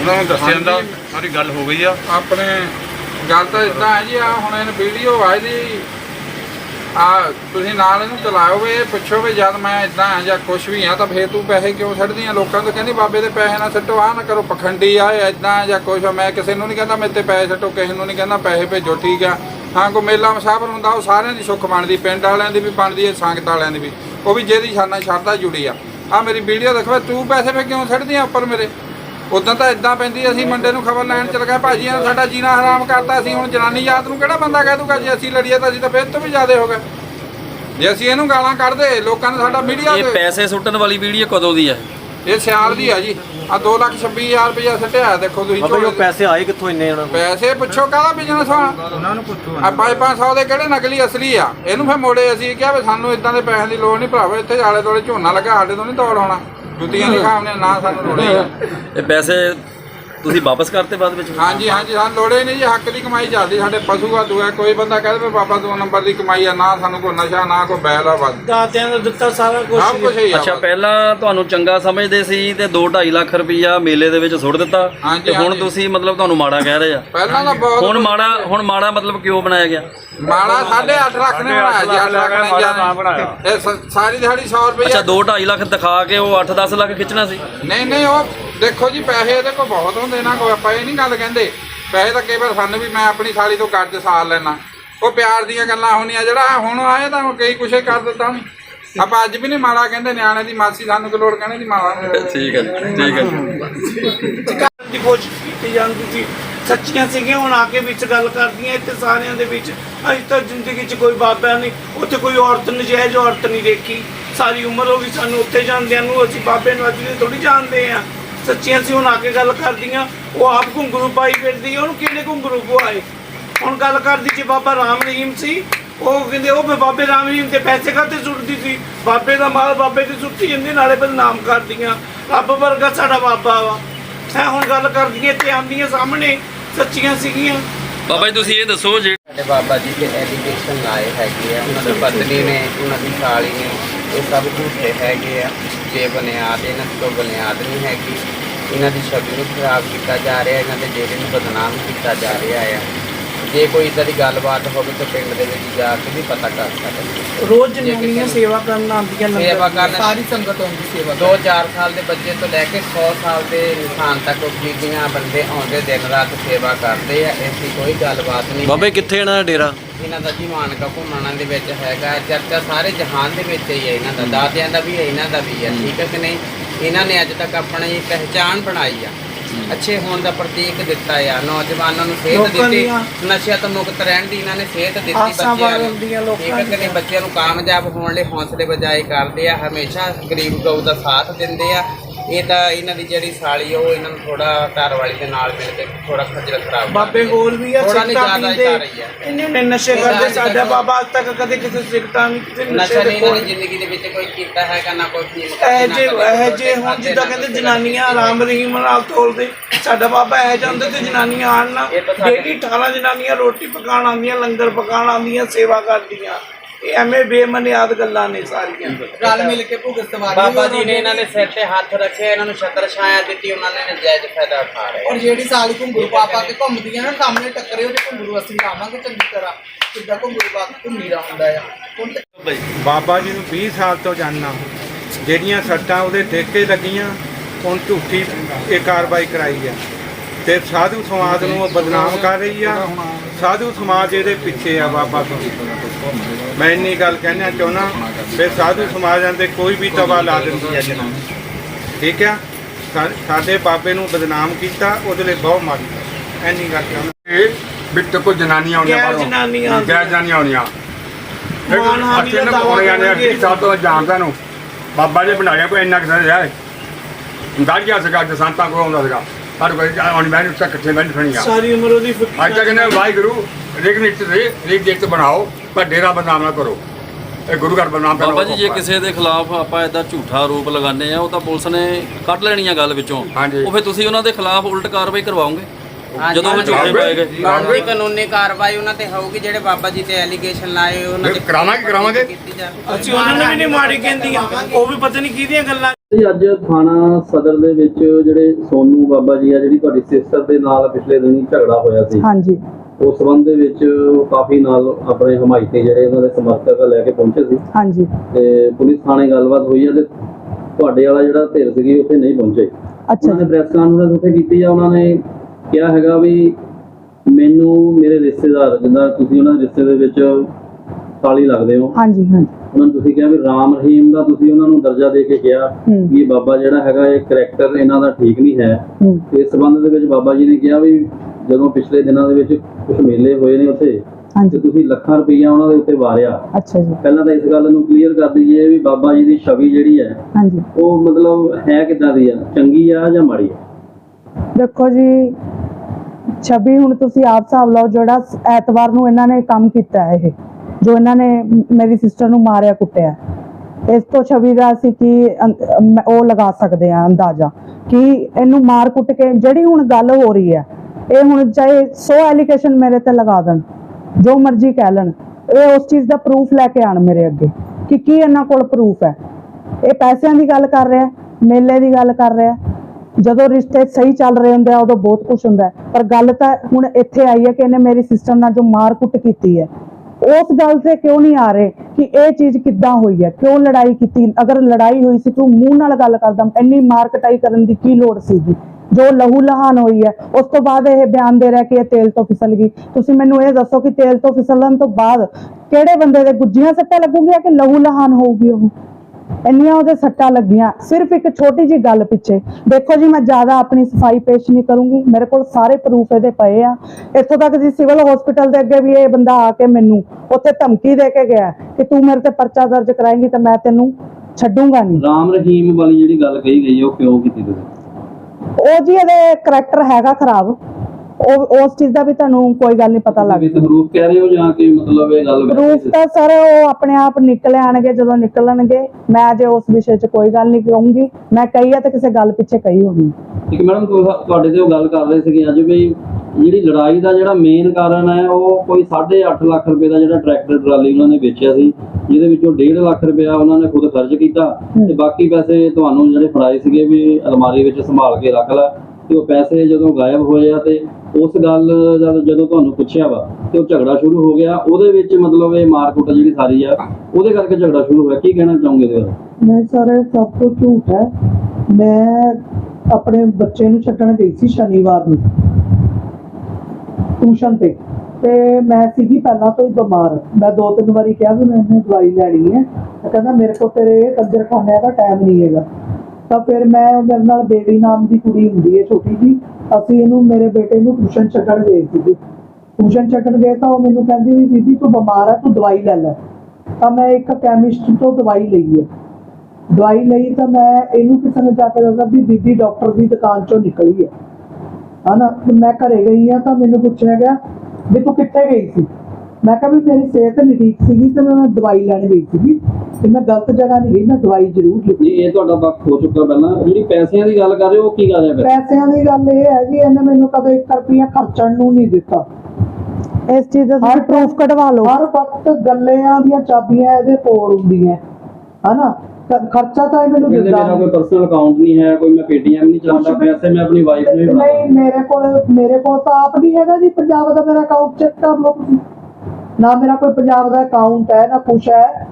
ਉਹਨਾਂ ਨੂੰ ਦੱਸਿਆ ਜਾਂਦਾ ਹਾਂਜੀ। ਸਾਰੀ ਗੱਲ ਹੋ ਗਈ ਆ। ਆਪਣੇ ਗੱਲ ਤਾਂ ਇਦਾਂ ਹੈ ਜੀ ਆ ਹੁਣ ਇਹ ਵੀਡੀਓ ਆਈ ਦੀ ਆ ਤੁਸੀਂ ਨਾਲ ਇਹਨੂੰ ਚਲਾਓ ਵੀ ਇਹ ਪੁੱਛੋ ਵੀ ਜਦ ਮੈਂ ਇਦਾਂ ਆ ਜਾਂ ਕੁਝ ਵੀ ਆ ਤਾਂ ਫੇਰ ਤੂੰ ਪੈਸੇ ਕਿਉਂ ਛੱਡਦੀਆਂ ਲੋਕਾਂ ਤੋਂ ਕਹਿੰਦੀ ਬਾਬੇ ਦੇ ਪੈਸੇ ਨਾ ਛੱਡੋ ਆ ਨਾ ਕਰੋ ਪਖੰਡੀ ਆ ਇਦਾਂ ਜਾਂ ਕੁਝ ਮੈਂ ਕਿਸੇ ਨੂੰ ਨਹੀਂ ਕਹਿੰਦਾ ਮੇਰੇ ਤੇ ਪੈਸੇ ਛੱਡੋ ਕਿਸੇ ਨੂੰ ਨਹੀਂ ਕਹਿੰਦਾ ਪੈਸੇ ਭੇਜੋ ਠੀਕ ਆ। ਹਾਂ ਕੋ ਮੇਲਾ ਮੁਸਾਫਰ ਹੁੰਦਾ ਉਹ ਸਾਰਿਆਂ ਦੀ ਸੁੱਖ ਬਣਦੀ ਪਿੰਡ ਵਾਲਿਆਂ ਦੀ ਵੀ ਬਣਦੀ ਹੈ ਸੰਗਤ ਵਾਲਿਆਂ ਦੀ ਵੀ। ਉਹ ਵੀ ਜਿਹਦੀ ਸ਼ਾਨਾ ਸ਼ਰਧਾ ਜੁੜੀ ਆ। ਆ ਮੇਰੀ ਵੀਡੀਓ ਦੇਖੋ ਤੂੰ ਪੈਸੇ ਫੇ ਕਿਉਂ ਛੱਡਦੀਆਂ ਉੱਪਰ ਮੇਰੇ? ਉਦੋਂ ਤਾਂ ਇਦਾਂ ਪੈਂਦੀ ਅਸੀਂ ਮੰਡੇ ਨੂੰ ਖਬਰ ਲੈਣ ਚਲ ਗਏ ਭਾਜੀ ਨੇ ਸਾਡਾ ਜੀਣਾ ਹਰਾਮ ਕਰਤਾ ਅਸੀਂ ਹੁਣ ਜਨਾਨੀ ਯਾਦ ਨੂੰ ਕਿਹੜਾ ਬੰਦਾ ਕਹਿ ਦੂਗਾ ਜੇ ਅਸੀਂ ਲੜੀਏ ਤਾਂ ਅਸੀਂ ਤਾਂ ਫਿਰ ਤੋਂ ਵੀ ਜ਼ਿਆਦੇ ਹੋ ਗਏ। ਜੇ ਅਸੀਂ ਇਹਨੂੰ ਗਾਲਾਂ ਕੱਢਦੇ ਲੋਕਾਂ ਨੇ ਸਾਡਾ ਮੀਡੀਆ ਇਹ ਤੇ ਪੈਸੇ ਸੁੱਟਣ ਵਾਲੀ ਵੀਡੀਓ ਕਦੋਂ ਦੀ ਹੈ ਇਹ ਸਿਆਲ ਦੀ ਆ ਜੀ। ਆ 226000 ਰੁਪਇਆ ਸੱਟਿਆ ਦੇਖੋ ਤੁਸੀਂ ਬਾਬਾ ਜੀ ਉਹ ਝੋਲੇ ਦੇ। ਪੈਸੇ ਆਏ ਕਿੱਥੋਂ ਇੰਨੇ ਉਹਨਾਂ ਕੋਲ? ਪੈਸੇ ਪੁੱਛੋ ਕਾਹਦਾ ਬਿਜ਼ਨਸ ਆ? ਉਹਨਾਂ ਨੂੰ ਪੁੱਛੋ ਆ 5-500 ਦੇ ਕਿਹੜੇ ਨਕਲੀ ਅਸਲੀ ਆ? ਇਹਨੂੰ ਫਿਰ ਮੋੜੇ ਅਸੀਂ ਕਿਹਾ ਵੀ ਸਾਨੂੰ ਇਦਾਂ ਦੇ ਪੈਸਿਆਂ ਦੀ ਲੋੜ ਨਹੀਂ ਭਰਾਵਾ ਇੱਥੇ ਆਲੇ ਦੁਆਲੇ ਝੋਨਾ ਲੱਗਾ ਸਾਡੇ ਤੋਂ ਨਹੀਂ ਤੋੜ ਹੋਣਾ ਜੁੱਤੀਆਂ ਨਹੀਂ ਖਾਵਣੇ ਨਾ ਸਾਨੂੰ ਲੋੜੇ ਆ। ਇਹ ਪੈਸੇ ਤੁਸੀਂ ਵਾਪਸ ਕਰਤੇ ਬਾਅਦ ਵਿੱਚ ਹਾਂਜੀ ਹਾਂਜੀ ਸਾਨੂੰ ਲੋੜੇ ਨਹੀਂ ਜੀ ਹੱਕ ਦੀ ਕਮਾਈ ਚੱਲਦੀ ਸਾਡੇ ਪਸ਼ੂ ਆ ਦੂਆ ਕੋਈ ਬੰਦਾ ਕਹਿੰਦਾ ਵੀ ਬਾਬਾ ਦੋ ਨੰਬਰ ਦੀ ਕਮਾਈ ਆ ਨਾ ਸਾਨੂੰ ਕੋਈ ਨਸ਼ਾ ਨਾ ਕੋਈ ਬੈਲ ਆ ਬਸ ਦਾਤਿਆਂ ਦਾ ਦਿੱਤਾ ਸਾਰਾ ਕੁਝ ਸਭ ਕੁਝ ਹੀ ਆ ਅੱਛਾ ਬਸ। ਪਹਿਲਾਂ ਤੁਹਾਨੂੰ ਚੰਗਾ ਸਮਝਦੇ ਸੀ ਤੇ 2.5 ਲੱਖ ਰੁਪਈਆ ਮੇਲੇ ਦੇ ਵਿੱਚ ਸੁੱਟ ਦਿੱਤਾ ਹਾਂਜੀ, ਤੇ ਹੁਣ ਹਾਂਜੀ। ਤੁਸੀਂ ਮਤਲਬ ਤੁਹਾਨੂੰ ਮਾੜਾ ਕਹਿ ਰਹੇ ਆ ਪਹਿਲਾਂ ਤਾਂ ਬਹੁਤ ਹੁਣ ਮਾੜਾ ਹੁਣ ਮਾੜਾ ਮਤਲਬ ਕਿਉਂ ਬਣਾਇਆ ਗਿਆ ਮਾੜਾ 8.5 ਲੱਖ ਨੇ ਬਣਾਇਆ ਜੀ 8 ਲੱਖ ਨੇ ਮਾੜਾ ਜਾਣੇ। ਨਾ ਬਣਾਇਆ। ਇਹ ਸ- ਸਾਰੀ ਦਿਹਾੜੀ 100 ਰੁਪਏ ਅੱਛਾ 2.5 ਲੱਖ ਦਿਖਾ ਕੇ ਉਹ 8-10 ਲੱਖ ਖਿੱਚਣਾ ਸੀ ਨਹੀਂ ਨਹੀਂ ਉਹ ਦੇਖੋ ਜੀ ਪੈਸੇ ਇਹਦੇ ਕੋਲ ਬਹੁਤ ਹੁੰਦੇ ਨਾ ਕੋਈ ਆਪਾਂ ਇਹ ਨਹੀਂ ਗੱਲ ਕਹਿੰਦੇ। ਪੈਸੇ ਤਾਂ ਕਈ ਵਾਰ ਸਾਨੂੰ ਵੀ ਮੈਂ ਆਪਣੀ ਸਾਲੀ ਤੋਂ ਕਰਜ਼ ਸਾਲ ਲੈਣਾ ਉਹ ਪਿਆਰ ਦੀਆਂ ਗੱਲਾਂ ਹੋਣੀਆਂ ਜਿਹੜਾ ਹੁਣ ਆਏ ਤਾਂ ਕਈ ਕੁਛੇ ਕਰ ਦਿੱਤਾ ਉਹਨੇ। ਆਪਾਂ ਅੱਜ ਵੀ ਨਹੀਂ ਮਾੜਾ ਕਹਿੰਦੇ ਨਿਆਣੇ ਦੀ ਮਾਸੀ ਸਾਨੂੰ ਕਿ ਲੋੜ ਕਹਿੰਦੇ ਦੀ ਮਾੜਾ। ਠੀਕ ਹੈ ਠੀਕ ਹੈ। ਦੀ ਕੋਸ਼ਿਸ਼ ਕੀਤੀ ਜਾਂਦੀ ਸੀ। ਸੱਚੀਆਂ ਸੀਗੀਆਂ ਹੁਣ ਆ ਕੇ ਵਿੱਚ ਗੱਲ ਕਰਦੀਆਂ ਇੱਥੇ ਸਾਰਿਆਂ ਦੇ ਵਿੱਚ। ਅੱਜ ਤੱਕ ਜ਼ਿੰਦਗੀ 'ਚ ਕੋਈ ਬਾਬਾ ਨਹੀਂ ਉੱਥੇ ਕੋਈ ਔਰਤ ਨਜਾਇਜ਼ ਔਰਤ ਨਹੀਂ ਦੇਖੀ। ਸਾਰੀ ਉਮਰ ਹੋ ਗਈ ਸਾਨੂੰ ਉੱਥੇ ਜਾਂਦਿਆਂ ਨੂੰ ਅਸੀਂ ਬਾਬੇ ਨੂੰ ਅੱਜ ਵੀ ਥੋੜੀ ਜਾਣਦੇ ਆ ਸੱਚੀਆਂ ਸੀ, ਹੁਣ ਆ ਕੇ ਗੱਲ ਕਰਦੀਆਂ। ਉਹ ਆਪ ਘੁੰਗਰੂ ਪਾਈ ਫਿਰਦੀ, ਉਹਨੂੰ ਕਿਹਨੇ ਘੁੰਗਰੂ ਪਵਾਏ? ਹੁਣ ਗੱਲ ਕਰਦੀ ਜੇ ਬਾਬਾ ਰਾਮ ਰਹੀਮ ਸੀ, ਉਹ ਕਹਿੰਦੇ, ਉਹ ਮੈਂ ਬਾਬੇ ਰਾਮ ਰਹੀਮ ਤੇ ਪੈਸੇ ਖਾਤੇ ਸੁੱਟਦੀ ਸੀ? ਬਾਬੇ ਦਾ ਮਾਲ ਬਾਬੇ ਦੀ ਸੁੱਟੀ ਜਾਂਦੀ, ਨਾਲੇ ਬਦਨਾਮ ਕਰਦੀਆਂ। ਰੱਬ ਵਰਗਾ ਸਾਡਾ ਬਾਬਾ ਵਾ। ਹੈ ਹੁਣ ਗੱਲ ਕਰਦੀਆਂ ਤੇ ਆਂਦੀਆਂ ਸਾਹਮਣੇ, ਸੱਚੀਆਂ ਸੀਗੀਆਂ। ਬਾਬਾ ਜੀ, ਤੁਸੀਂ ਇਹ ਦੱਸੋ ਜੇ ਸਾਡੇ ਬਾਬਾ ਜੀ ਦੇ ਐਲੀਗੇਸ਼ਨ ਲਾਏ ਹੈਗੇ ਆ। ਉਹਨਾਂ ਦੀ ਪਤਨੀ ਨੇ, ਉਹਨਾਂ ਦੀ ਸਾਲੀ ਨੇ ਇਹ ਸਭ ਝੂਠੇ ਹੈਗੇ ਆ। ਜੇ ਬੁਨਿਆਦ ਇਹਨਾਂ ਤੋਂ ਬੁਨਿਆਦ ਨਹੀਂ ਹੈਗੀ। ਇਹਨਾਂ ਦੀ ਛਵੀ ਨੂੰ ਖਰਾਬ ਕੀਤਾ ਜਾ ਰਿਹਾ, ਇਹਨਾਂ ਦੇ ਡੇਰੇ ਨੂੰ ਬਦਨਾਮ ਕੀਤਾ ਜਾ ਰਿਹਾ ਆ। ਜੇ ਕੋਈ ਇਦਾਂ ਦੀ ਗੱਲਬਾਤ ਹੋਵੇ ਤਾਂ ਪਿੰਡ ਦੇ ਵਿੱਚ ਜਾ ਕੇ ਵੀ ਪਤਾ ਕਰ ਸਕਦੇ ਰੋਜ਼ ਜਨਾਨੀਆਂ ਸੇਵਾ ਕਰਨ ਆਉਂਦੀਆਂ ਸੇਵਾ ਲੰਗਰ ਕਰਨ ਸਾਰੀ ਸੰਗਤ ਆਉਂਦੀ ਸੇਵਾ 2-4 ਸਾਲ ਦੇ ਬੱਚੇ ਤੋਂ ਲੈ ਕੇ 100 ਸਾਲ ਦੇ ਇਨਸਾਨ ਤੱਕ ਬੀਬੀਆਂ ਬੰਦੇ ਆਉਂਦੇ ਦਿਨ ਰਾਤ ਸੇਵਾ ਕਰਦੇ ਆ ਐਸੀ ਕੋਈ ਗੱਲਬਾਤ ਨਹੀਂ। ਬਾਬੇ ਕਿੱਥੇ ਇਹਨਾਂ ਦਾ ਡੇਰਾ? ਇਹਨਾਂ ਦਾ ਜੀ ਮਾਨਕਾ ਘੁੰਮਣਾ ਦੇ ਵਿੱਚ ਹੈਗਾ ਚਰਚਾ ਸਾਰੇ ਜਹਾਨ ਦੇ ਵਿੱਚ ਹੀ ਹੈ ਇਹਨਾਂ ਦਾ ਦਾਦਿਆਂ ਦਾ ਵੀ ਹੈ ਇਹਨਾਂ ਦਾ ਵੀ ਹੈ ਠੀਕ ਹੈ ਕਿ ਨਹੀਂ? ਇਹਨਾਂ ਨੇ ਅੱਜ ਤੱਕ ਆਪਣੀ ਪਹਿਚਾਣ ਬਣਾਈ ਆ। ਅੱਛੇ ਹੋਣ ਦਾ ਪ੍ਰਤੀਕ ਦਿੱਤਾ ਆ। ਨੌਜਵਾਨਾਂ ਨੂੰ ਸੇਧ ਲੋਕਾਂ ਦਿੱਤੀ। ਦੀਆਂ ਨਸ਼ਿਆਂ ਤੋਂ ਮੁਕਤ ਰਹਿਣ ਦੀ ਇਹਨਾਂ ਨੇ ਸੇਧ ਦਿੱਤੀ ਆਸਾਂ ਬੱਚਿਆਂ ਦੀਆਂ ਨੂੰ। ਲੋਕਾਂ ਠੀਕ ਹੈ ਕਿ ਨਹੀਂ ਦੀਆਂ। ਬੱਚਿਆਂ ਨੂੰ ਕਾਮਯਾਬ ਹੋਣ ਲਈ ਹੌਸਲੇ ਬਜਾਏ ਕਰਦੇ ਆ ਹਮੇਸ਼ਾ ਗਰੀਬ ਗਊ ਦਾ ਸਾਥ ਦਿੰਦੇ ਆ। ਇਹ ਤਾਂ ਇਹਨਾਂ ਦੀ ਜਿਹੜੀ ਸਾਲੀ ਆ, ਉਹ ਇਹਨਾਂ ਨੂੰ ਥੋੜਾ ਘਰ ਵਾਲੀ ਦੇ ਨਾਲ ਮਿਲ ਕੇ ਥੋੜਾ ਖੱਜਲ ਖਰਾਬ ਬਾਬੇ। ਹੋਰ ਵੀ ਆ ਥੋੜ੍ਹਾ ਨਹੀਂ ਸਿਗਰਟਾਂ ਜ਼ਿਆਦਾ ਪੀਂਦੇ। ਕਰ ਰਹੀ ਆ। ਇੰਨੇ ਨਸ਼ੇ ਕਰਦੇ ਸਾਡਾ ਬਾਬਾ ਅੱਜ ਤੱਕ ਕਦੇ ਕਿਸੇ ਸਿਗਰਟਾਂ ਨਹੀਂ ਕਿਸੇ ਨਸ਼ਾ ਨਸ਼ੇ ਦੇ ਨਹੀਂ ਇਹਨਾਂ ਕੋਲ। ਦੀ ਜ਼ਿੰਦਗੀ ਦੇ ਵਿੱਚ ਕੋਈ ਕੀਤਾ ਹੈਗਾ ਨਾ ਕੋਈ ਫੀਮ ਇਹ ਜੇ ਇਹ ਜੇ ਹੁਣ ਜਿੱਦਾਂ ਕਹਿੰਦੇ ਜਨਾਨੀਆਂ ਆਰਾਮ ਰਹੀਮ ਨਾਲ ਤੋਲਦੇ ਸਾਡਾ ਬਾਬਾ ਇਹ ਜਾਂਦੇ ਤੇ ਜਨਾਨੀਆਂ ਆਣ ਨਾ ਇਹ ਤਾਂ ਸਾਡੇ- ਡੇਲੀ 18 ਜਨਾਨੀਆਂ ਰੋਟੀ ਪਕਾਉਣ ਆਉਂਦੀਆਂ ਲੰਗਰ ਪਕਾਉਣ ਆਉਂਦੀਆਂ ਸੇਵਾ ਕਰਦੀਆਂ। ਇਹ ਐਵੇਂ ਬੇਮਨਿਆਦ ਗੱਲਾਂ ਨੇ ਸਾਰੀਆਂ। ਰਲ ਮਿਲ ਕੇ ਭੁਗਤ ਸਵਾਰੀ ਬਾਬਾ ਜੀ ਨੇ ਇਹਨਾਂ ਦੇ ਸਿਰ ਤੇ ਹੱਥ ਰੱਖੇ ਇਹਨਾਂ ਨੂੰ ਛਤਰ ਛਾਇਆ ਦਿੱਤੀ ਉਹਨਾਂ ਨੇ ਨਜਾਇਜ਼ ਫਾਇਦਾ ਉਠਾ ਰਹੇ ਔਰ ਜਿਹੜੀ ਸਾਲੀ ਘੁੰਗਰੂ ਪਾ ਪਾ ਕੇ ਘੁੰਮਦੀਆਂ ਨਾ ਸਾਹਮਣੇ ਟੱਕਰੇ ਉਹਦੇ ਘੁੰਗਰੂ ਅਸੀਂ ਲਾਵਾਂਗੇ ਚੰਗੀ ਤਰ੍ਹਾਂ। ਕਿੱਦਾਂ ਘੁੰਗਰੂ ਪਾ ਕੇ ਘੁੰਮੀ ਦਾ ਹੁੰਦਾ ਆ। ਬਾਬਾ ਜੀ ਨੂੰ 20 ਸਾਲ ਤੋਂ ਜਾਣਦਾ ਜਿਹੜੀਆਂ ਸੱਟਾਂ ਉਹਦੇ ਠੇਕੇ ਲੱਗੀਆਂ ਹੁਣ ਝੂਠੀ ਇਹ ਕਾਰਵਾਈ ਕਰਾਈ ਆ। ਤੇ ਸਾਧੂ ਸਮਾਜ ਨੂੰ ਉਹ ਬਦਨਾਮ ਕਰ ਰਹੀ ਆ। ਸਾਧੂ ਸਮਾਜ ਇਹਦੇ ਪਿੱਛੇ ਆ ਬਾਬਾ ਤੋਂ। ਮੈਂ ਇੰਨੀ ਗੱਲ ਕਹਿਣਾ ਚਾਹੁੰਦਾ ਵੀ ਸਾਧੂ ਸਮਾਜਾਂ ਤੇ ਕੋਈ ਵੀ ਤਵਾ ਲਾ ਦਿੰਦੀ ਹੈ ਜਨਾਬ। ਠੀਕ ਆ? ਸਾਡੇ ਬਾਬੇ ਨੂੰ ਬਦਨਾਮ ਕੀਤਾ ਉਹਦੇ ਲਈ ਬਹੁਤ ਮਾੜੀ ਗੱਲ। ਐਨੀ ਕਰਕੇ ਉਹਨਾਂ ਇਹ ਬਿੱਟ ਕੋ ਜਨਾਨੀਆਂ ਆਉਂਦੀਆਂ ਗੈਰ ਬਾਹਰੋਂ। ਜਨਾਨੀਆਂ। ਗੈਰ ਜਨਾਨੀਆਂ ਆਉਂਦੀਆਂ ਦਾ ਅੱਛੇ ਨੇ ਆਨੇ ਤੋਂ ਜਾਣਦਾ ਨੂੰ। ਬਾਬਾ ਜੀ ਬਣਾਇਆ ਕੋਈ ਇੰਨਾ ਕਿਸੇ ਜਾਏ ਦਾੜੀਆਂ ਸੀਗਾ ਜਸਾਂਤਾ ਕੋ ਆਉਂਦਾ ਸੀਗਾ। ਪਰ ਕੋਈ ਆਉਣ ਮੈਂ ਉੱਥੇ ਇਕੱਠੇ ਬੈਠ ਫਣੀਆਂ ਸਾਰੀ ਉਮਰ ਉਹਦੀ ਫਿੱਕੀ ਅੱਜ ਤੱਕ ਨੇ ਵਾਹਿਗੁਰੂ ਰਿਗ ਨਿਤ ਦੇ ਰਿਗ ਦੇਤ ਬਣਾਓ ਪਰ ਡੇਰਾ ਬਦਨਾਮ ਨਾ ਕਰੋ। ਇਹ ਗੁਰੂ ਘਰ ਬਦਨਾਮ ਕਰੋ ਬਾਬਾ ਜੀ ਜੇ ਕਿਸੇ ਦੇ ਖਿਲਾਫ ਆਪਾਂ ਇਦਾਂ ਝੂਠਾ ਆਰੋਪ ਲਗਾਉਂਦੇ ਆ ਉਹ ਤਾਂ ਪੁਲਿਸ ਨੇ ਕੱਢ ਲੈਣੀ ਆ ਗੱਲ ਵਿੱਚੋਂ। ਉਹ ਫਿਰ ਤੁਸੀਂ ਉਹਨਾਂ ਦੇ ਖਿਲਾਫ ਉਲਟ ਕਾਰਵਾਈ ਕਰਵਾਓਗੇ? ਜਦੋਂ ਉਹ ਝੂਠੇ। ਪਾਏ ਗਏ। ਕਾਨੂੰਨੀ ਕਾਨੂੰਨੀ ਕਾਰਵਾਈ ਉਹਨਾਂ ਤੇ ਹੋਊਗੀ ਜਿਹੜੇ ਬਾਬਾ ਜੀ ਤੇ ਐਲੀਗੇਸ਼ਨ ਲਾਏ ਉਹਨਾਂ ਨਹੀਂ, ਕਰਾਵਾਂਗੇ, ਕਰਾਵਾਂਗੇ। ਅਸੀਂ ਉਹਨਾਂ ਨੂੰ ਵੀ ਨਹੀਂ ਮਾੜੀ ਕਹਿੰਦੀਆਂ ਉਹ ਵੀ ਪਤਾ ਨਹੀਂ ਕਿਹਦੀਆਂ ਗੱਲਾਂ ਜੀ ਅੱਜ ਥਾਣਾ ਸਦਰ ਦੇ ਵਿੱਚ ਜਿਹੜੇ ਸੋਨੂ ਬਾਬਾ ਜੀ ਆ ਜਿਹੜੀ ਤੁਹਾਡੀ ਸਿਸਟਰ ਦੇ ਨਾਲ ਪਿਛਲੇ ਦਿਨੀ ਝਗੜਾ ਹੋਇਆ ਸੀ। ਹਾਂਜੀ। ਉਸ ਸੰਬੰਧ ਦੇ ਵਿੱਚ ਕਾਫੀ ਨਾਲ ਆਪਣੇ ਹਮਾਇਤੀ ਜਿਹੜੇ ਉਹਨਾਂ ਦੇ ਸਮਰਥਕ ਲੈ ਕੇ ਪਹੁੰਚੇ ਸੀ। ਹਾਂਜੀ। ਤੇ ਪੁਲਿਸ ਥਾਣੇ ਗੱਲਬਾਤ ਹੋਈ ਆ ਤੇ ਤੁਹਾਡੇ ਵਾਲਾ ਜਿਹੜਾ ਧਿਰ ਸੀਗੀ ਉੱਥੇ ਨਹੀਂ ਪਹੁੰਚੇ। ਅੱਛਾ ਉਹਨਾਂ ਨੇ ਪ੍ਰੈਸ ਕਾਨਫਰੰਸ ਉੱਥੇ ਕੀਤੀ ਆ ਉਹਨਾਂ ਨੇ ਕਿਹਾ ਹੈਗਾ ਵੀ ਮੈਨੂੰ ਮੇਰੇ ਰਿਸ਼ਤੇਦਾਰ ਜਿੱਦਾਂ ਤੁਸੀਂ ਉਹਨਾਂ ਦੇ ਰਿਸ਼ਤੇ ਦੇ ਵਿੱਚ ਸਾਲੀ ਲੱਗਦੇ ਹੋ। ਹਾਂਜੀ ਹਾਂਜੀ। ਉਹਨਾਂ ਨੂੰ ਤੁਸੀਂ ਕਿਹਾ ਵੀ ਰਾਮ ਰਹੀਮ ਦਾ ਤੁਸੀਂ ਉਹਨਾਂ ਨੂੰ ਦਰਜਾ ਦੇ ਕੇ ਕਿਹਾ। ਕਿ ਇਹ ਬਾਬਾ ਜਿਹੜਾ ਹੈਗਾ ਇਹ ਕਰੈਕਟਰ ਇਹਨਾਂ ਦਾ ਠੀਕ ਨਹੀਂ ਹੈ। ਇਸ ਸੰਬੰਧ ਦੇ ਵਿੱਚ ਬਾਬਾ ਜੀ ਨੇ ਕਿਹਾ ਵੀ ਜਦੋਂ ਪਿਛਲੇ ਦਿਨਾਂ ਦੇ ਵਿੱਚ ਕੁਝ ਮੇਲੇ ਹੋਏ ਨੇ ਉੱਥੇ ਹਾਂਜੀ। ਤੁਸੀਂ ਲੱਖਾਂ ਰੁਪਈਆ ਉਹਨਾਂ ਦੇ ਉੱਤੇ ਵਾਰਿਆ। ਅੱਛਾ ਜੀ। ਪਹਿਲਾਂ ਤਾਂ ਇਸ ਗੱਲ ਨੂੰ ਕਲੀਅਰ ਕਰ ਦਈਏ ਵੀ ਬਾਬਾ ਜੀ ਦੀ ਛਵੀ ਜਿਹੜੀ ਹੈ ਹਾਂਜੀ। ਉਹ ਮਤਲਬ ਹੈ ਕਿੱਦਾਂ ਦੀ ਆ? ਚੰਗੀ ਆ ਜਾਂ ਮਾੜੀ ਆ? ਦੇਖੋ ਜੀ ਛਵੀ ਹੁਣ ਤੁਸੀਂ ਆਪ ਹਿਸਾਬ ਲਓ ਜਿਹੜਾ ਐਤਵਾਰ ਨੂੰ ਇਹਨਾਂ ਨੇ ਕੰਮ ਕੀਤਾ ਹੈ ਇਹ। ਜੋ ਇਹਨਾਂ ਨੇ ਮੇਰੀ ਸਿਸਟਰ ਨੂੰ ਮਾਰਿਆ, ਕੁੱਟਿਆ। ਇਸ ਤੋਂ ਛਵੀ ਦਾ ਅਸੀਂ ਕੀ ਉਹ ਲਗਾ ਸਕਦੇ ਆ ਅੰਦਾਜ਼ਾ ਕਿ ਇਹਨੂੰ ਮਾਰ ਕੁੱਟ ਕੇ ਜਿਹੜੀ ਹੁਣ ਗੱਲ ਹੋ ਰਹੀ ਹੈ, ਇਹ ਹੁਣ ਚਾਹੇ 100 ਐਲੀਗੇਸ਼ਨ ਮੇਰੇ ਤੇ ਲਗਾ ਦੇਣ, ਜੋ ਮਰਜ਼ੀ ਕਹਿ ਲੈਣ, ਇਹ ਉਸ ਚੀਜ਼ ਦਾ ਪ੍ਰੂਫ ਲੈ ਕੇ ਆਣ ਮੇਰੇ ਅੱਗੇ ਕਿ ਕੀ ਇਹਨਾਂ ਕੋਲ ਪ੍ਰੂਫ ਹੈ। ਇਹ ਪੈਸਿਆਂ ਦੀ ਗੱਲ ਕਰ ਰਿਹਾ, ਮੇਲੇ ਦੀ ਗੱਲ ਕਰ ਰਿਹਾ। ਜਦੋਂ ਰਿਸ਼ਤੇ ਸਹੀ ਚੱਲ ਰਹੇ ਹੁੰਦੇ ਆ, ਉਦੋਂ ਬਹੁਤ ਕੁਝ ਹੁੰਦਾ ਪਰ ਗੱਲ ਤਾਂ ਹੁਣ ਇੱਥੇ ਆਈ ਹੈ ਕਿ ਇਹਨੇ ਮੇਰੀ ਸਿਸਟਰ ਨਾਲ ਜੋ ਮਾਰ ਕੁੱਟ ਕੀਤੀ ਹੈ ਉਸ ਗੱਲ ਤੇ ਕਿਉਂ ਨਹੀਂ ਆ ਰਹੇ ਕਿ ਇਹ ਚੀਜ਼ ਕਿੱਦਾਂ ਹੋਈ ਹੈ? ਕਿਉਂ ਲੜਾਈ ਕੀਤੀ? ਅਗਰ ਲੜਾਈ ਹੋਈ ਸੀ ਤੂੰ ਮੂੰਹ ਨਾਲ ਗੱਲ ਕਰਦਾ, ਇੰਨੀ ਮਾਰ ਕਟਾਈ ਕਰਨ ਦੀ ਕੀ ਲੋੜ ਸੀਗੀ? ਜੋ ਲਹੂ ਲਹਾਨ ਹੋਈ ਹੈ, ਉਸ ਤੋਂ ਬਾਅਦ ਇਹ ਬਿਆਨ ਦੇ ਰਿਹਾ ਕਿ ਇਹ ਤੇਲ ਤੋਂ ਫਿਸਲ ਗਈ। ਤੁਸੀਂ ਮੈਨੂੰ ਇਹ ਦੱਸੋ ਕਿ ਤੇਲ ਤੋਂ ਫਿਸਲਣ ਤੋਂ ਬਾਅਦ ਕਿਹੜੇ ਬੰਦੇ ਦੇ ਗੁੱਜੀਆਂ ਸੱਟਾਂ ਲੱਗੂਗੀਆਂ ਕਿ ਲਹੂ ਲਹਾਨ ਹੋਊਗੀ ਉਹ? ਇੰਨੀਆਂ ਉਹਦੇ ਸੱਟਾਂ ਲੱਗੀਆਂ। ਸਿਰਫ ਇੱਕ ਛੋਟੀ ਜੀ ਗੱਲ ਪਿੱਛੇ। ਦੇਖੋ ਜੀ ਮੈਂ ਜ਼ਿਆਦਾ ਆਪਣੀ ਸਫ਼ਾਈ ਪੇਸ਼ ਨਹੀਂ ਕਰੂੰਗੀ। ਮੇਰੇ ਕੋਲ ਸਾਰੇ ਪ੍ਰੂਫ ਇਹਦੇ ਪਏ ਆ। ਇੱਥੋਂ ਤੱਕ ਜੀ ਸਿਵਲ ਹਸਪੀਟਲ ਦੇ ਅੱਗੇ ਵੀ ਇਹ ਬੰਦਾ ਆ ਕੇ ਮੈਨੂੰ ਉੱਥੇ ਧਮਕੀ ਦੇ ਕੇ ਗਿਆ ਕਿ ਤੂੰ ਮੇਰੇ ਤੇ ਪਰਚਾ ਦਰਜ ਕਰਾਏਂਗੀ ਤਾਂ ਮੈਂ ਤੈਨੂੰ ਛੱਡੂੰਗਾ ਨਹੀਂ। ਰਾਮ ਰਹੀਮ ਵਾਲੀ ਜਿਹੜੀ ਗੱਲ ਕਹੀ ਗਈ ਉਹ ਕਿਉਂ ਕੀਤੀ ਤੁਸੀਂ? ਉਹ ਜੀ ਇਹਦੇ ਕਰੈਕਟਰ ਹੈਗਾ ਖਰਾਬ। ਉਹ ਉਸ ਚੀਜ਼ ਦਾ ਵੀ ਤੁਹਾਨੂੰ ਕੋਈ ਗੱਲ ਨਹੀਂ ਪਤਾ ਲੱਗ ਵਿਦ ਪ੍ਰੂਫ ਕਹਿ ਰਹੇ ਹੋ ਜਾਂ ਕਿ ਮਤਲਬ ਇਹ ਗੱਲ ਪ੍ਰੂਫ ਤਾਂ ਸਰ ਉਹ ਆਪਣੇ ਆਪ ਨਿਕਲ ਆਣਗੇ ਜਦੋਂ ਨਿਕਲਣਗੇ। ਮੈਂ ਅਜੇ ਉਸ ਵਿਸ਼ੇ 'ਚ ਕੋਈ ਗੱਲ ਨਹੀਂ ਕਹੂੰਗੀ। ਮੈਂ ਕਹੀ ਆ ਤਾਂ ਕਿਸੇ ਗੱਲ ਪਿੱਛੇ ਕਹੀ ਹੋਣੀ ਇੱਕ ਮੈਡਮ ਤੁਹਾਡੇ ਤੇ ਉਹ ਗੱਲ ਕਰ ਰਹੇ ਸੀਗੇ ਅੱਜ ਵੀ ਜਿਹੜੀ ਲੜਾਈ ਦਾ ਜਿਹੜਾ ਮੇਨ ਕਾਰਨ ਹੈ ਉਹ ਕੋਈ 8.5 ਲੱਖ ਰੁਪਏ ਦਾ ਜਿਹੜਾ ਟਰੈਕਟਰ ਟਰਾਲੀ ਉਹਨਾਂ ਨੇ ਵੇਚਿਆ ਸੀ ਜਿਹਦੇ ਵਿੱਚੋਂ 1.5 ਲੱਖ ਰੁਪਇਆ ਉਹਨਾਂ ਨੇ ਖੁਦ ਖਰਚ ਕੀਤਾ। ਤੇ ਬਾਕੀ ਪੈਸੇ ਤੁਹਾਨੂੰ ਜਿਹੜੇ ਫੜਾਏ ਸੀਗੇ ਵੀ ਅਲਮਾਰੀ ਵਿੱਚ ਸੰਭਾਲ ਕੇ ਰੱਖ ਲੈ। ਤੇ ਉਹ ਪੈਸੇ ਜਦੋਂ ਗਾਇਬ ਹੋਏ ਆ ਤੇ ਉਸ ਗੱਲ ਜਦ ਜਦੋਂ ਤੁਹਾਨੂੰ ਪੁੱਛਿਆ ਵਾ ਤੇ ਉਹ ਝਗੜਾ ਸ਼ੁਰੂ ਹੋ ਗਿਆ, ਉਹਦੇ ਵਿੱਚ ਮਤਲਬ ਇਹ ਮਾਰਕੁੱਟ ਜਿਹੜੀ ਸਾਰੀ ਆ, ਉਹਦੇ ਕਰਕੇ ਝਗੜਾ ਸ਼ੁਰੂ ਹੋਇਆ। ਕੀ ਕਹਿਣਾ ਚਾਹੋਗੇ ਇਹਦੇ ਬਾਰੇ? ਮੈਂ ਸਰ ਸਭ ਤੋਂ ਝੂਠ ਹੈ। ਮੈਂ ਆਪਣੇ ਬੱਚੇ ਨੂੰ ਛੱਡਣ ਗਈ ਸੀ ਸ਼ਨੀਵਾਰ ਨੂੰ। ਟਿਊਸ਼ਨ ਤੇ। ਤੇ ਮੈਂ ਸੀਗੀ ਪਹਿਲਾਂ ਤੋਂ ਹੀ ਬਿਮਾਰ। ਮੈਂ ਦੋ ਤਿੰਨ ਵਾਰੀ ਕਿਹਾ ਵੀ ਮੈਨੂੰ ਦਵਾਈ ਲੈਣੀ ਹੈ। ਕਹਿੰਦਾ, ਮੇਰੇ ਕੋਲ ਤੇਰੇ ਕੰਜਰਖਾਨੇ ਦਾ ਟਾਈਮ ਨਹੀਂ ਹੈਗਾ। ਤਾਂ ਫਿਰ ਮੈਂ ਮੇਰੇ ਨਾਲ ਬੇਬੀ ਨਾਮ ਦੀ ਕੁੜੀ ਹੁੰਦੀ ਹੈ ਛੋਟੀ ਜੀ ਅਸੀਂ ਇਹਨੂੰ ਮੇਰੇ ਬੇਟੇ ਨੂੰ ਟਿਊਸ਼ਨ ਛੱਡਣ ਗਏ ਸੀਗੇ। ਟਿਊਸ਼ਨ ਛੱਡਣ ਗਏ ਤਾਂ ਉਹ ਮੈਨੂੰ ਕਹਿੰਦੀ ਵੀ, ਬੀਬੀ ਤੂੰ ਬਿਮਾਰ ਹੈ ਤੂੰ ਦਵਾਈ ਲੈ ਲੈ। ਤਾਂ ਮੈਂ ਇੱਕ ਕੈਮਿਸਟ ਤੋਂ ਦਵਾਈ ਲਈ ਹੈ। ਦਵਾਈ ਲਈ ਤਾਂ ਮੈਂ ਇਹਨੂੰ ਕਿਸੇ ਨੇ ਜਾ ਕੇ ਦੱਸਿਆ ਵੀ ਬੀਬੀ ਡਾਕਟਰ ਦੀ ਦੁਕਾਨ ਚੋਂ ਨਿਕਲੀ ਹੈ। ਹਨਾ? ਮੈਂ ਘਰੇ ਗਈ ਆ ਤਾਂ ਮੈਨੂੰ ਪੁੱਛਿਆ ਗਿਆ ਵੀ ਤੂੰ ਕਿੱਥੇ ਗਈ ਸੀ? ਮੈਂ ਕਿਹਾ ਵੀ ਮੇਰੀ ਸਿਹਤ ਨਹੀਂ ਠੀਕ ਸੀਗੀ ਤੇ ਮੈਂ ਦਵਾਈ ਲੈਣ ਗਈ ਸੀਗੀ। ਤੇ ਮੈਂ ਗਲਤ ਜਗ੍ਹਾ ਨਹੀਂ ਗਈ ਮੈਂ ਦਵਾਈ ਜ਼ਰੂਰ ਲਈ ਜੀ ਇਹ ਤੁਹਾਡਾ ਵਕਤ ਹੋ ਚੁੱਕਾ ਪਹਿਲਾਂ। ਜਿਹੜੀ ਪੈਸਿਆਂ ਦੀ ਗੱਲ ਕਰ ਰਹੇ ਹੋ ਉਹ ਕੀ ਕਰ ਰਿਹਾ ਪੈਸਿਆਂ ਦੀ ਗੱਲ ਇਹ ਹੈ ਜੀ ਇਹਨੇ ਮੈਨੂੰ ਕਦੇ 1 ਰੁਪਿਆ ਖਰਚਣ ਨੂੰ ਨਹੀਂ ਦਿੱਤਾ। ਇਸ ਚੀਜ਼ ਦਾ ਤੁਸੀਂ ਪ੍ਰੂਫ ਕਢਵਾ ਲਓ। ਹਰ ਵਕਤ ਗੱਲਿਆਂ ਦੀਆਂ ਚਾਬੀਆਂ ਇਹਦੇ ਕੋਲ ਹੁੰਦੀਆਂ। ਹਨਾ? ਖ- ਖਰਚਾ ਤਾਂ ਇਹ ਮੈਨੂੰ ਕਹਿੰਦੇ ਦਿੰਦਾ ਮੇਰਾ ਕੋਈ ਪਰਸਨਲ ਅਕਾਊਂਟ ਨਹੀਂ ਹੈ ਕੋਈ ਮੈਂ ਪੇਟੀਐਮ ਨਹੀਂ ਚਲਾਉਂਦਾ ਕੁਛ ਵੀ- ਪੈਸੇ ਮੈਂ ਆਪਣੀ ਵਾਈਫ ਨੂੰ ਹੀ ਨਹੀਂ ਮੇਰੇ ਕੋਲ ਮੇਰੇ ਕੋਲ ਤਾਂ ਆਪ ਨਹੀਂ ਹੈਗਾ ਜੀ। ਪੰਜਾਬ ਦਾ ਮੇਰਾ ਅਕਾਊਂਟ ਚੈੱਕ ਕਰ ਲਓ। ਤੁਸੀਂ ਨਾ ਮੇਰਾ ਕੋਈ ਪੰਜਾਬ ਦਾ ਅਕਾਊਂਟ ਹੈ ਨਾ ਕੁਛ ਹੈ।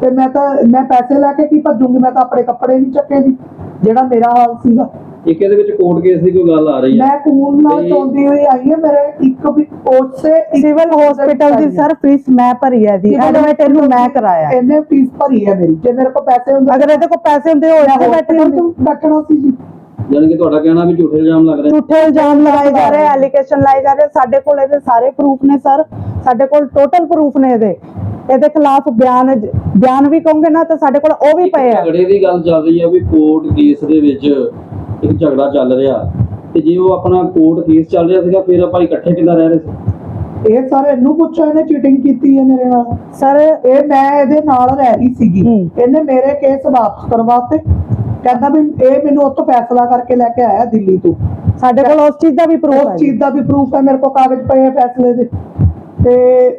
ਤੇ ਮੈਂ ਤਾਂ ਮੈਂ ਪੈਸੇ ਲੈ ਕੇ ਕੀ ਭੱਜੂਗੀ? ਮੈਂ ਤਾਂ ਆਪਣੇ ਕੱਪੜੇ ਨਹੀਂ ਚੱਕੇ ਜੀ ਜਿਹੜਾ ਮੇਰਾ ਹਾਲ ਸੀਗਾ। ਇੱਕ ਇਹਦੇ ਵਿੱਚ ਕੋਰਟ ਕੇਸ ਦੀ ਕੋਈ ਗੱਲ ਆ ਰਹੀ ਹੈ ਮੈਂ ਕਾਨੂੰਨ ਨਾਲ ਤੇ- ਚਾਹੁੰਦੀ ਹੋਈ ਆਈ ਹਾਂ ਮੇਰੇ ਇੱਕ ਵੀ ਕੋਰਟ ਸੇ ਸਿਵਲ ਹਸਪੀਟਲ ਦੀ ਸਰ ਫੀਸ ਮੈਂ ਭਰੀ ਹੈ ਦੀ ਐਡਮਿਟ ਇਹਨੂੰ ਮੈਂ ਕਰਾਇਆ। ਇਹਨੇ ਫੀਸ ਭਰੀ ਹੈ ਮੇਰੀ ਜੇ ਮੇਰੇ ਕੋਲ ਪੈਸੇ ਹੁੰਦੇ ਅਗਰ ਇਹਦੇ ਕੋਲ ਪੈਸੇ ਹੁੰਦੇ ਹੋ ਜਾਂਦੇ ਬੈਠੇ ਹੁੰਦੇ? ਬੈਠਣਾ ਸੀ ਜੀ। ਜਾਣੀ ਕਿ ਤੁਹਾਡਾ ਕਹਿਣਾ ਵੀ ਝੂਠੇ ਇਲਜ਼ਾਮ ਲੱਗ ਰਹੇ। ਝੂਠੇ ਇਲਜ਼ਾਮ ਲਗਾਏ ਜਾ ਰਹੇ ਐਲੀਗੇਸ਼ਨ ਲਾਏ ਜਾ ਰਹੇ ਸਾਡੇ ਕੋਲ ਇਹਦੇ ਸਾਰੇ ਪ੍ਰੂਫ ਨੇ ਸਰ। ਸਾਡੇ ਕੋਲ ਟੋਟਲ ਪ੍ਰੂਫ ਨੇ ਇਹਦੇ। ਇਹਦੇ ਖਿਲਾਫ ਬਿਆਨ ਬਿਆਨ ਵੀ ਕਹੋਗੇ ਨਾ ਤਾਂ ਸਾਡੇ ਕੋਲ ਉਹ ਵੀ ਪਏ ਆ। ਝਗੜੇ ਦੀ ਗੱਲ ਚੱਲ ਰਹੀ ਹੈ ਵੀ ਕੋਰਟ ਕੇਸ ਦੇ ਵਿੱਚ ਇੱਕ ਝਗੜਾ ਚੱਲ ਰਿਹਾ। ਤੇ ਜੇ ਉਹ ਆਪਣਾ ਕੋਰਟ ਕੇਸ ਚੱਲ ਰਿਹਾ ਸੀਗਾ ਫਿਰ ਆਪਾਂ ਇਕੱਠੇ ਕਿੱਦਾਂ ਰਹਿ ਰਹੇ ਸੀ? ਇਹ ਸਰ ਇਹਨੂੰ ਪੁੱਛੋ ਇਹਨੇ ਚੀਟਿੰਗ ਕੀਤੀ ਹੈ ਮੇਰੇ ਨਾਲ। ਸਰ ਇਹ ਮੈਂ ਇਹਦੇ ਨਾਲ ਰਹਿ ਰਹੀ ਸੀਗੀ। ਇਹਨੇ ਮੇਰੇ ਕੇਸ ਵਾਪਸ ਕਰਵਾਤੇ। ਕਹਿੰਦਾ ਵੀ ਇਹ ਮੈਨੂੰ ਉੱਥੋਂ ਫੈਸਲਾ ਕਰਕੇ ਲੈ ਕੇ ਆਇਆ ਦਿੱਲੀ ਤੋਂ। ਸਾਡੇ ਕੋਲ ਉਸ ਚੀਜ਼ ਦਾ ਵੀ ਪ੍ਰੂਫ ਹੈ ਉਸ ਚੀਜ਼ ਦਾ ਵੀ ਪ੍ਰੂਫ ਹੈ ਮੇਰੇ ਕੋਲ ਕਾਗਜ਼ ਪਏ ਆ ਫੈਸਲੇ ਦੇ। ਤੇ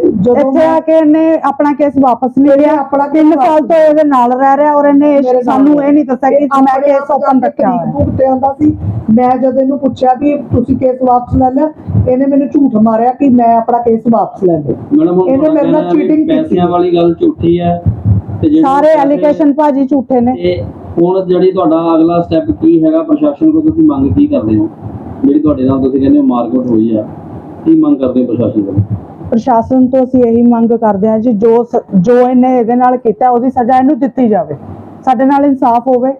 ਜਦੋਂ ਇੱਥੇ ਆ ਕੇ ਇਹਨੇ ਆਪਣਾ ਕੇਸ ਵਾਪਸ ਨਹੀਂ ਲਿਆ। ਆਪਣਾ ਤਿੰਨ ਸਾਲ ਤੋਂ ਇਹਦੇ ਨਾਲ ਰਹਿ ਰਿਹਾ ਔਰ ਇਹਨੇ ਸਾਨੂੰ ਇਹ ਨਹੀਂ ਦੱਸਿਆ ਕਿ ਮੈਂ ਕੇਸ ਓਪਨ ਰੱਖਿਆ ਹੋਇਆ। ਭੁਗਤੇ ਆਂਦਾ ਸੀ। ਮੈਂ ਜਦ ਇਹਨੂੰ ਪੁੱਛਿਆ ਵੀ ਤੁਸੀਂ ਕੇਸ ਵਾਪਸ ਲੈ ਲਿਆ ਇਹਨੇ ਮੈਨੂੰ ਝੂਠ ਮਾਰਿਆ ਕਿ ਮੈਂ ਆਪਣਾ ਕੇਸ ਵਾਪਸ ਲੈ ਲਿਆ। ਇਹਨੇ ਮੇਰੇ ਨਾਲ cheating ਕੀਤੀ। ਪੈਸਿਆਂ ਵਾਲੀ ਗੱਲ ਝੂਠੀ ਹੈ ਸਾਰੇ ਐਲੀਗੇਸ਼ਨ ਭਾਜੀ ਝੂਠੇ ਨੇ। ਹੁਣ ਜਿਹੜੀ ਤੁਹਾਡਾ ਅਗਲਾ ਸਟੈਪ ਕੀ ਹੈਗਾ ਪ੍ਰਸ਼ਾਸਨ ਕੋਲ ਤੁਸੀਂ ਮੰਗ ਕੀ ਕਰਦੇ ਹੋ? ਜਿਹੜੀ ਤੁਹਾਡੇ ਨਾਲ ਤੁਸੀਂ ਕਹਿੰਦੇ ਹੋ ਮਾਰਕੀਟ ਹੋਈ ਆ ਕੀ ਮੰਗ ਕਰਦੇ ਹੋ ਪ੍ਰਸ਼ਾਸਨ ਕੋਲ? ਪ੍ਰਸ਼ਾਸਨ ਤੋਂ ਅਸੀਂ ਇਹੀ ਮੰਗ ਕਰਦੇ ਹਾਂ ਜੀ ਜੋ ਜੋ ਇਹਨੇ ਇਹਦੇ ਨਾਲ ਕੀਤਾ, ਉਹਦੀ ਸਜ਼ਾ ਇਹਨੂੰ ਦਿੱਤੀ ਜਾਵੇ। ਸਾਡੇ ਨਾਲ ਇਨਸਾਫ ਹੋਵੇ।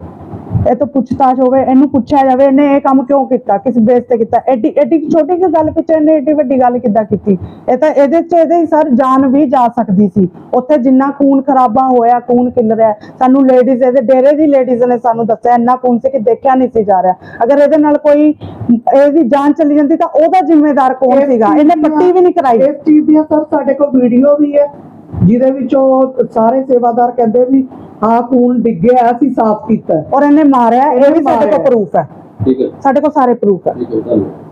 ਇਹ ਤੋਂ ਪੁੱਛਤਾਛ ਹੋਵੇ ਇਹਨੂੰ ਪੁੱਛਿਆ ਜਾਵੇ ਇਹਨੇ ਇਹ ਕੰਮ ਕਿਉਂ ਕੀਤਾ ਕਿਸ ਬੇਸ ਤੇ ਕੀਤਾ? ਐਡੀ ਐਡੀ ਛੋਟੀ ਜਿਹੀ ਗੱਲ ਪਿੱਛੇ ਇਹਨੇ ਏਡੀ ਵੱਡੀ ਗੱਲ ਕਿੱਦਾਂ ਕੀਤੀ? ਇਹ ਤਾਂ ਇਹਦੇ ਚ ਇਹਦੇ ਸਰ ਜਾਨ ਵੀ ਜਾ ਸਕਦੀ ਸੀ। ਉੱਥੇ ਜਿੰਨਾ ਖੂਨ ਖਰਾਬਾ ਹੋਇਆ ਖੂਨ ਖਿਲ ਰਿਹਾ ਸਾਨੂੰ ਲੇਡੀਜ਼ ਇਹਦੇ ਡੇਰੇ ਦੀ ਲੇਡੀਜ਼ ਨੇ ਸਾਨੂੰ ਦੱਸਿਆ ਇੰਨਾ ਖੂਨ ਸੀ ਕਿ ਦੇਖਿਆ ਨਹੀਂ ਸੀ ਜਾ ਰਿਹਾ। ਅਗਰ ਇਹਦੇ ਨਾਲ ਕੋਈ ਇਹਦੀ ਜਾਨ ਚਲੀ ਜਾਂਦੀ ਤਾਂ ਉਹਦਾ ਜ਼ਿੰਮੇਦਾਰ ਕੌਣ ਸੀਗਾ? ਇਹਨੇ ਪੱਟੀ ਵੀ ਨਹੀਂ ਕਰਾਈ। ਇਸ ਚੀਜ਼ ਦੀਆਂ ਸਰ ਸਾਡੇ ਕੋਲ ਵੀਡੀਓ ਵੀ ਹੈ। ਜਿਹਦੇ ਵਿੱਚ ਉਹ ਸਾਰੇ ਸੇਵਾਦਾਰ ਕਹਿੰਦੇ ਵੀ ਹਾਂ ਖੂਨ ਡਿੱਗਿਆ ਅਸੀਂ ਸਾਫ਼ ਕੀਤਾ। ਔਰ ਇਹਨੇ ਮਾਰਿਆ ਇਹ ਵੀ ਸਾਡੇ ਕੋਲ। ਪ੍ਰੂਫ ਹੈ ਠੀਕ ਹੈ ਸਾਡੇ ਕੋਲ ਸਾਰੇ ਪ੍ਰੂਫ ਹੈ ਠੀਕ ਹੈ ਧੰਨਵਾਦ